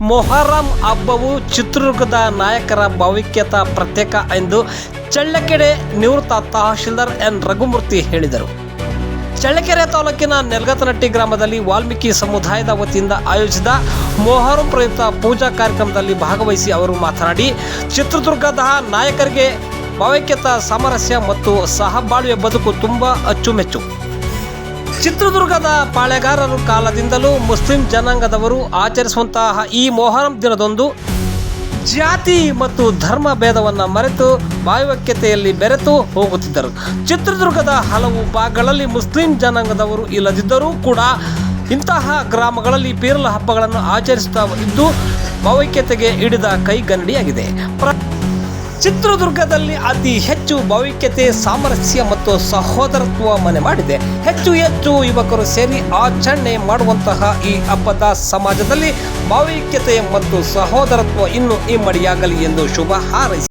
ಮೊಹರಂ ಹಬ್ಬವು ಚಿತ್ರದುರ್ಗದ ನಾಯಕರ ಭಾವಿಕ್ಯತಾ ಪ್ರತ್ಯೇಕ ಎಂದು ಚಳ್ಳಕೆರೆ ನಿವೃತ್ತ ತಹಶೀಲ್ದಾರ್ ಎನ್ ರಘುಮೂರ್ತಿ ಹೇಳಿದರು. ಚಳ್ಳಕೆರೆ ತಾಲೂಕಿನ ನೆಲ್ಗತನಟ್ಟಿ ಗ್ರಾಮದಲ್ಲಿ ವಾಲ್ಮೀಕಿ ಸಮುದಾಯದ ವತಿಯಿಂದ ಆಯೋಜಿಸಿದ ಮೊಹರಂ ಪ್ರಯುಕ್ತ ಪೂಜಾ ಕಾರ್ಯಕ್ರಮದಲ್ಲಿ ಭಾಗವಹಿಸಿ ಅವರು ಮಾತನಾಡಿ, ಚಿತ್ರದುರ್ಗದ ನಾಯಕರಿಗೆ ಭಾವೈಕ್ಯತಾ ಸಾಮರಸ್ಯ ಮತ್ತು ಸಹಬಾಳ್ವೆ ಬದುಕು ತುಂಬ ಅಚ್ಚುಮೆಚ್ಚು. ಚಿತ್ರದುರ್ಗದ ಪಾಳೆಗಾರರು ಕಾಲದಿಂದಲೂ ಮುಸ್ಲಿಂ ಜನಾಂಗದವರು ಆಚರಿಸುವಂತಹ ಈ ಮೊಹರಂ ದಿನದಂದು ಜಾತಿ ಮತ್ತು ಧರ್ಮ ಭೇದವನ್ನು ಮರೆತು ಭಾವೈಕ್ಯತೆಯಲ್ಲಿ ಬೆರೆತು ಹೋಗುತ್ತಿದ್ದರು. ಚಿತ್ರದುರ್ಗದ ಹಲವು ಭಾಗಗಳಲ್ಲಿ ಮುಸ್ಲಿಂ ಜನಾಂಗದವರು ಇಲ್ಲದಿದ್ದರೂ ಕೂಡ ಇಂತಹ ಗ್ರಾಮಗಳಲ್ಲಿ ಪೀರಲ ಹಬ್ಬಗಳನ್ನು ಆಚರಿಸುತ್ತಾ ಇದ್ದು ಭಾವೈಕ್ಯತೆಗೆ ಹಿಡಿದ ಕೈಗನ್ನಡಿಯಾಗಿದೆ ಪ್ರ ಚಿತ್ರದುರ್ಗದಲ್ಲಿ ಅತಿ ಹೆಚ್ಚು ಭಾವೈಕ್ಯತೆ ಸಾಮರಸ್ಯ ಮತ್ತು ಸಹೋದರತ್ವ ಮನೆ ಮಾಡಿದೆ. ಹೆಚ್ಚು ಹೆಚ್ಚು ಯುವಕರು ಸೇರಿ ಆಚರಣೆ ಮಾಡುವಂತಹ ಈ ಹಬ್ಬದ ಸಮಾಜದಲ್ಲಿ ಭಾವೈಕ್ಯತೆ ಮತ್ತು ಸಹೋದರತ್ವ ಇನ್ನೂ ಇಮ್ಮಡಿಯಾಗಲಿ ಎಂದು ಶುಭ ಹಾರೈಸಿ